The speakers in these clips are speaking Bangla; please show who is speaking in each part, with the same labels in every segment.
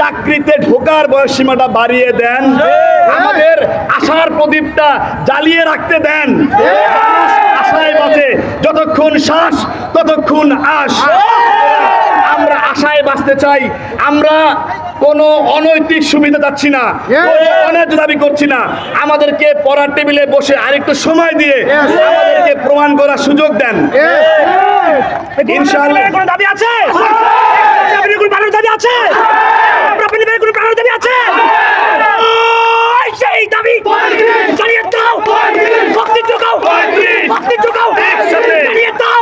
Speaker 1: চাকরিতে ঢোকার বয়স সীমাটা বাড়িয়ে দেন। আমাদের আশার প্রদীপটা জ্বালিয়ে রাখতে দেন। আশায় বাঁচে যতক্ষণ শ্বাস ততক্ষণ আশ। আমরা আশায় বাঁচতে চাই। আমরা কোনো অনৈতিক সুবিধা চাচ্ছি না। অন্যায্য দাবি করছি না। আমাদেরকে পড়ার টেবিলে বসে আরেকটু সময় দিয়ে আমাদেরকে প্রমাণ করার সুযোগ দেন। ইনশাআল্লাহ।
Speaker 2: কোনো দাবি আছে? কোনো প্রাণের দাবি আছে? কোনো প্রাণের দাবি আছে? সেই দাবি দাও।
Speaker 1: একসাথে।
Speaker 2: চালিয়ে দাও।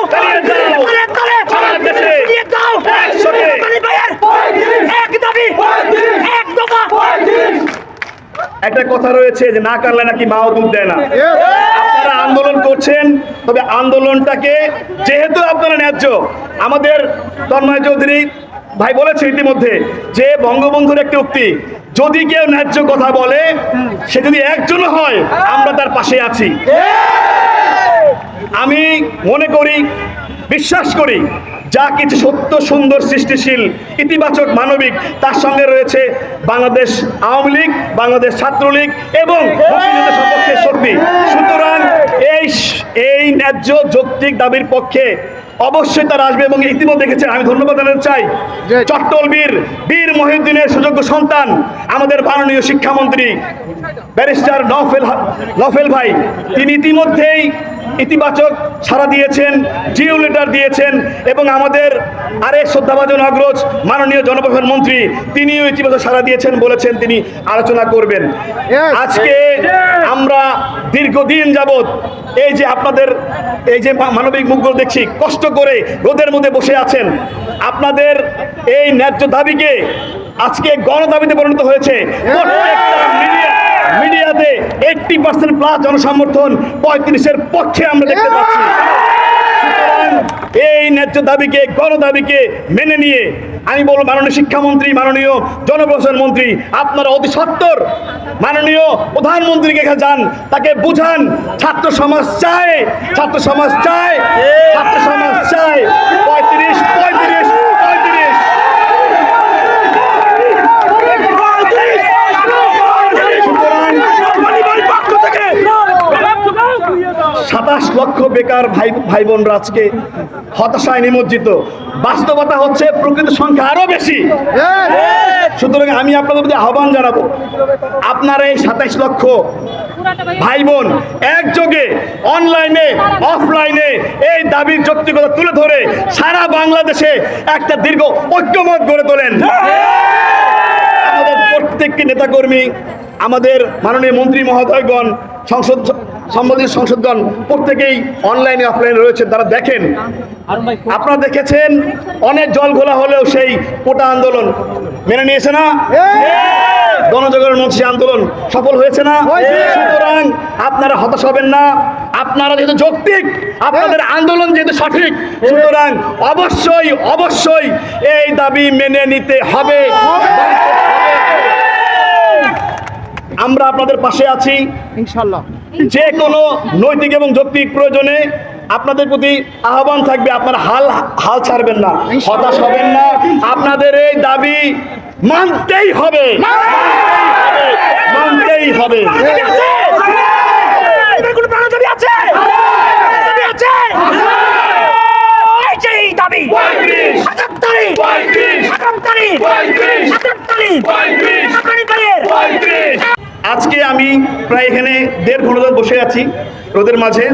Speaker 1: একটা কথা রয়েছে যে না কারলে নাকি মাও দুধ দেয় না। আপনারা আন্দোলন করছেন, তবে আন্দোলনটাকে যেহেতু আপনারা ন্যায্য, আমাদের তন্ময় চৌধুরী ভাই বলেছে ইতিমধ্যে যে বঙ্গবন্ধুর একটি উক্তি, যদি কেউ ন্যায্য কথা বলে, সে যদি একজন হয়, আমরা তার পাশে আছি। আমি মনে করি, বিশ্বাস করি, যা কিছু সত্য, সুন্দর, সৃষ্টিশীল, ইতিবাচক, মানবিক, তার সঙ্গে রয়েছে বাংলাদেশ আওয়ামী লীগ, বাংলাদেশ ছাত্রলীগ এবং সপক্ষে সুতরাং এই এই ন্যায্য যৌক্তিক দাবির পক্ষে অবশ্যই তারা আসবে এবং ইতিমধ্যে দেখেছেন আমি ধন্যবাদ জানাতে চাই চট্টল বীর বীর মহিউদ্দিনের সুযোগ্য সন্তান আমাদের মাননীয় শিক্ষামন্ত্রী ব্যারিস্টার নফেল নফেল ভাই। তিনি ইতিমধ্যেই ইতিবাচক সাড়া দিয়েছেন জিও লেটার দিয়েছেন এবং আমাদের আরেক শ্রদ্ধাভাজন অগ্রজ মাননীয় জনপ্রশাসন মন্ত্রী তিনিও ইতিবাচক সাড়া দিয়েছেন বলেছেন তিনি আলোচনা করবেন। আজকে আমরা দীর্ঘদিন যাবৎ এই যে আপনাদের, এই যে মানবিক মুখগুলো দেখছি, কষ্ট করে রোদের মধ্যে বসে আছেন। আপনাদের এই ন্যায্য দাবিকে আজকে গণদাবিতে পরিণত হয়েছে। মিডিয়াতে এইটটি পার্সেন্ট প্লাস জনসমর্থন পঁয়ত্রিশের পক্ষে আমরা দেখতে পাচ্ছি। এই ন্যায্য দাবিকে, গণদাবিকে মেনে নিয়ে আমি বলব, মাননীয় শিক্ষামন্ত্রী, মাননীয় জনপ্রশাসন মন্ত্রী, আপনারা অতি সত্তর মাননীয় প্রধানমন্ত্রীকে যান, তাকে বুঝান, ছাত্র সমাজ চায়, ছাত্র সমাজ চায়, ছাত্র সমাজ চায়, পঁয়ত্রিশ পঁয়ত্রিশ লক্ষ বেকার ভাই ভাই বোনরা আজকে হতাশায় নিমজ্জিত। বাস্তবতা হচ্ছে প্রকৃত সংখ্যা আরও বেশি। সুতরাং আমি আপনাদের প্রতি আহ্বান জানাব, আপনারা এই সাতাইশ লক্ষ ভাই বোন একযোগে অনলাইনে, অফলাইনে এই দাবির যৌক্তিকতা তুলে ধরে সারা বাংলাদেশে একটা দীর্ঘ ঐক্যমত গড়ে তোলেন। আমাদের প্রত্যেকটি নেতাকর্মী, আমাদের মাননীয় মন্ত্রী মহোদয়গণ, সংসদ সম্বন্ধিত সংসদগণ প্রত্যেকেই অনলাইনে অফলাইনে রয়েছেন তারা দেখেন। আপনারা দেখেছেন অনেক জল ঘোলা হলেও সেই কোটা আন্দোলন মেনে নিয়েছে না? গণজাগরণ মঞ্চ আন্দোলন সফল হয়েছে না? সুতরাং আপনারা হতাশ হবেন না। আপনারা যেহেতু যৌক্তিক আপনাদের আন্দোলন যেহেতু সঠিক সুতরাং অবশ্যই অবশ্যই এই দাবি মেনে নিতে হবে। আমরা আপনাদের পাশে আছি।
Speaker 3: ইনশাল্লাহ
Speaker 1: যে কোনো নৈতিক এবং যৌক্তিক প্রয়োজনে আপনাদের প্রতি আহ্বান থাকবে আপনার হাল হাল ছাড়বেন না হতাশ হবেন না। আপনাদের এই দাবি মানতেই হবে। মানতেই হবে
Speaker 2: আপনার কোনো প্রাণের দাবি আছে দাবি আছে ওই সেই দাবি আটাত্তরি আটাত্তরি আটাত্তরি বাঙালি ভাইয়ের
Speaker 1: আজকে আমি প্রায় এখানে দেড় ঘণ্টা ধরে বসে আছি রোদের মাঝে।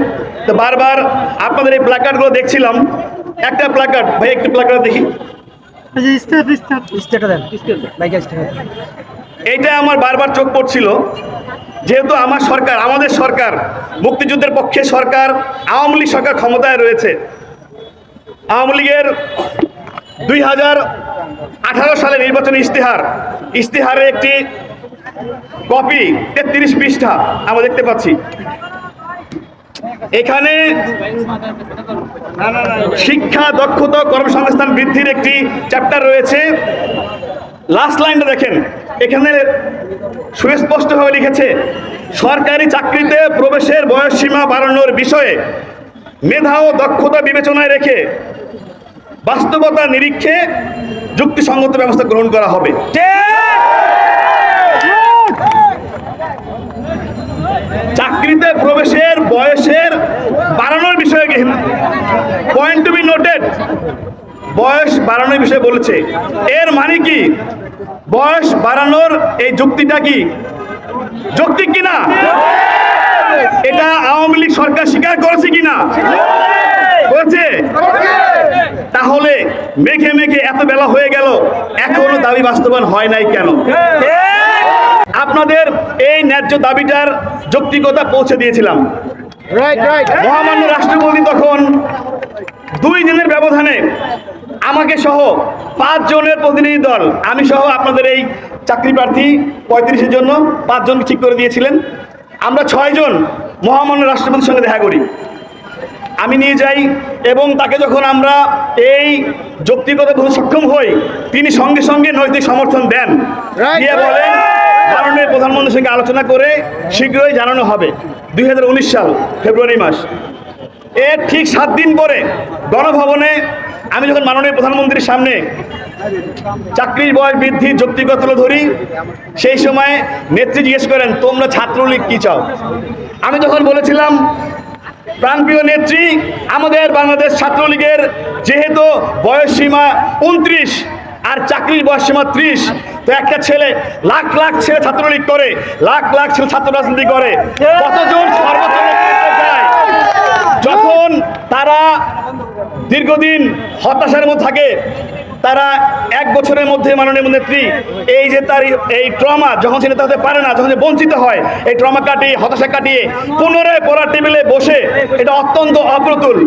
Speaker 1: তো বারবার আপনাদের এই প্ল্যাকার্ডগুলো দেখছিলাম। একটা প্ল্যাকার্ড ভাই একটু প্ল্যাকার্ড দেখি। এইটা আমার বারবার চোখ পড়ছিল। যেহেতু আমার সরকার আমাদের সরকার মুক্তিযুদ্ধের পক্ষে সরকার আওয়ামী লীগ সরকার ক্ষমতায় রয়েছে। আওয়ামী লীগের দুই হাজার আঠারো সালে নির্বাচনী ইশতেহার ইশতেহারে একটি কপি, তেত্রিশ পৃষ্ঠা, আমরা দেখতে পাচ্ছি। এখানে শিক্ষা, দক্ষতা, কর্মসংস্থান বৃদ্ধির একটি চ্যাপ্টার রয়েছে। লাস্ট লাইনটা দেখেন, এখানে সুস্পষ্টভাবে লিখেছে, সরকারি চাকরিতে প্রবেশের বয়সসীমা বাড়ানোর বিষয়ে মেধা ও দক্ষতা বিবেচনায় রেখে বাস্তবতা নিরীক্ষে যুক্তিসঙ্গত ব্যবস্থা গ্রহণ করা হবে। চাকরিতে প্রবেশের বয়সের বাড়ানোর বিষয়ে পয়েন্ট টু বি নোটেড বয়স বাড়ানোর বিষয়ে বলেছে। এর মানে কি? বয়স বাড়ানোর এই যুক্তিটা কি? যৌক্তিক কিনা এটা আওয়ামী লীগ সরকার স্বীকার করেছে কিনা করেছে। তাহলে মেঘে মেঘে এত বেলা হয়ে গেল, এখনও দাবি বাস্তবায়ন হয় নাই কেন? আপনাদের এই ন্যায্য দাবিটার যৌক্তিকতা পৌঁছে দিয়েছিলাম। মহামান্য রাষ্ট্রপতি তখন দুই দিনের ব্যবধানে আমাকে সহ পাঁচ জনের প্রতিনিধি দল আমি সহ আপনাদের এই চাকরি প্রার্থী পঁয়ত্রিশের জন্য পাঁচজন ঠিক করে দিয়েছিলেন। আমরা ছয়জন মহামান্য রাষ্ট্রপতির সঙ্গে দেখা করি। আমি নিয়ে যাই এবং তাকে যখন আমরা এই যৌক্তিকতা সক্ষম হই তিনি সঙ্গে সঙ্গে নৈতিক সমর্থন দেন. দিয়ে বলেন মাননীয় প্রধানমন্ত্রীর সঙ্গে আলোচনা করে শীঘ্রই জানানো হবে, দুই হাজার উনিশ সাল, ফেব্রুয়ারি মাস। এর ঠিক সাত দিন পরে গণভবনে আমি যখন মাননীয় প্রধানমন্ত্রীর সামনে চাকরির বয়স বৃদ্ধির যৌক্তিকতা তুলে ধরি, সেই সময় নেত্রী জিজ্ঞেস করেন, তোমরা ছাত্রলীগ কী চাও? আমি যখন বলেছিলাম, প্রাণপ্রিয় নেত্রী, আমাদের বাংলাদেশ ছাত্রলীগের যেহেতু বয়স সীমা উনত্রিশ আর চাকরির বয়স সীমা ত্রিশ তো একটা ছেলে লাখ লাখ ছেলে ছাত্রলীগ করে, লাখ লাখ ছেলে ছাত্র রাজনীতি করে। কতজন সর্বোচ্চ যায় যখন তারা দীর্ঘদিন হতাশার মধ্যে থাকে, তারা এক বছরের মধ্যে মাননীয় নেত্রী, এই যে তার এই ট্রমা যখন সে হতে পারে না, যখন সে বঞ্চিত হয়, এই ট্রমা কাটিয়ে, হতাশা কাটিয়ে পুনরায় পড়ার টেবিলে বসে এটা অত্যন্ত অপ্রতুল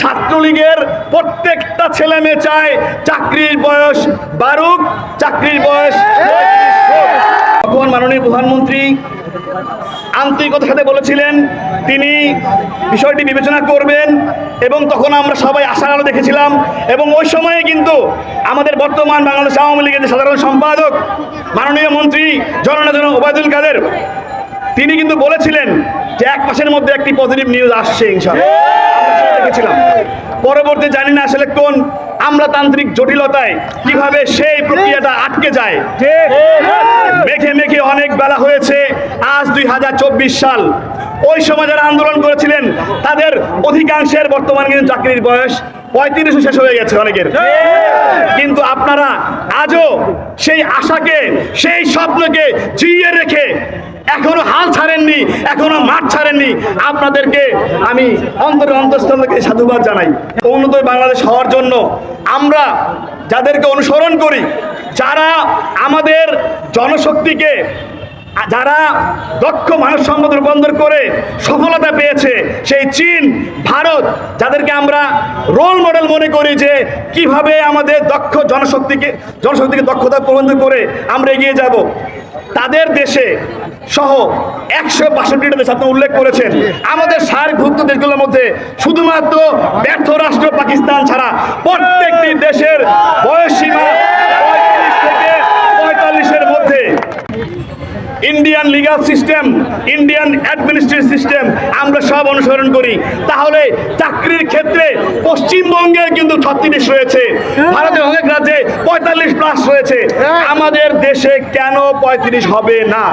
Speaker 1: ছাত্রলীগের প্রত্যেকটা ছেলে মেয়ে চায় চাকরির বয়স বারুক চাকরির বয়স 35 হোক। তখন মাননীয় প্রধানমন্ত্রী আন্তরিকতার সাথে বলেছিলেন, তিনি বিষয়টি বিবেচনা করবেন এবং তখন আমরা সবাই আশার আলো দেখেছিলাম এবং ওই সময়ে কিন্তু আমাদের বর্তমান বাংলাদেশ আওয়ামী লীগের সাধারণ সম্পাদক, মাননীয় মন্ত্রী জননেতা ওবায়দুল কাদের, তিনি কিন্তু বলেছিলেন যে এক মাসের মধ্যে একটি পজিটিভ নিউজ আসছে ইনশাআল্লাহ। আমরা দেখেছিলাম। পরবর্তী জানি না আসলে কোন আমলাতান্ত্রিক জটিলতায় কীভাবে সেই প্রক্রিয়াটা আটকে যায়। মেঘে মেঘে অনেক বেলা হয়েছে। আজ দুই হাজার চব্বিশ সাল। ওই সময় যারা আন্দোলন করেছিলেন তাদের অধিকাংশের বর্তমানে কিন্তু চাকরির বয়স পঁয়ত্রিশে শেষ হয়ে গেছে অনেকের। কিন্তু আপনারা আজও সেই আশাকে, সেই স্বপ্নকে জিইয়ে রেখে এখনও হাল ছাড়েননি, এখনও মাঠ ছাড়েননি। আপনাদেরকে আমি অন্তর অন্তঃস্থল থেকে সাধুবাদ জানাই। উন্নত বাংলাদেশ হওয়ার জন্য আমরা যাদেরকে অনুসরণ করি, যারা আমাদের জনশক্তিকে যারা দক্ষ মানব সম্পদ রূপান্তর করে সফলতা পেয়েছে, সেই চীন, ভারত, যাদেরকে আমরা রোল মডেল মনে করি যে কীভাবে আমাদের দক্ষ জনশক্তিকে জনশক্তিকে দক্ষতা প্রবন্ধ করে আমরা এগিয়ে যাব। তাদের দেশে সহ একশো বাষট্টিটা দেশ আপনি উল্লেখ করেছেন। আমাদের সার্কভুক্ত দেশগুলোর মধ্যে শুধুমাত্র ব্যর্থ রাষ্ট্র পাকিস্তান ছাড়া প্রত্যেকটি দেশের বয়স সীমা পঁয়ত্রিশ থেকে Indian legal system Indian administrative system আমরা সব অনুসরণ করি। তাহলে চাকরির ক্ষেত্রে পশ্চিমবঙ্গে কিন্তু ছত্রিশ রয়েছে। ভারতের অনেক রাজ্যে পঁয়তাল্লিশ প্লাস রয়েছে। আমাদের দেশে কেন পঁয়ত্রিশ হবে না?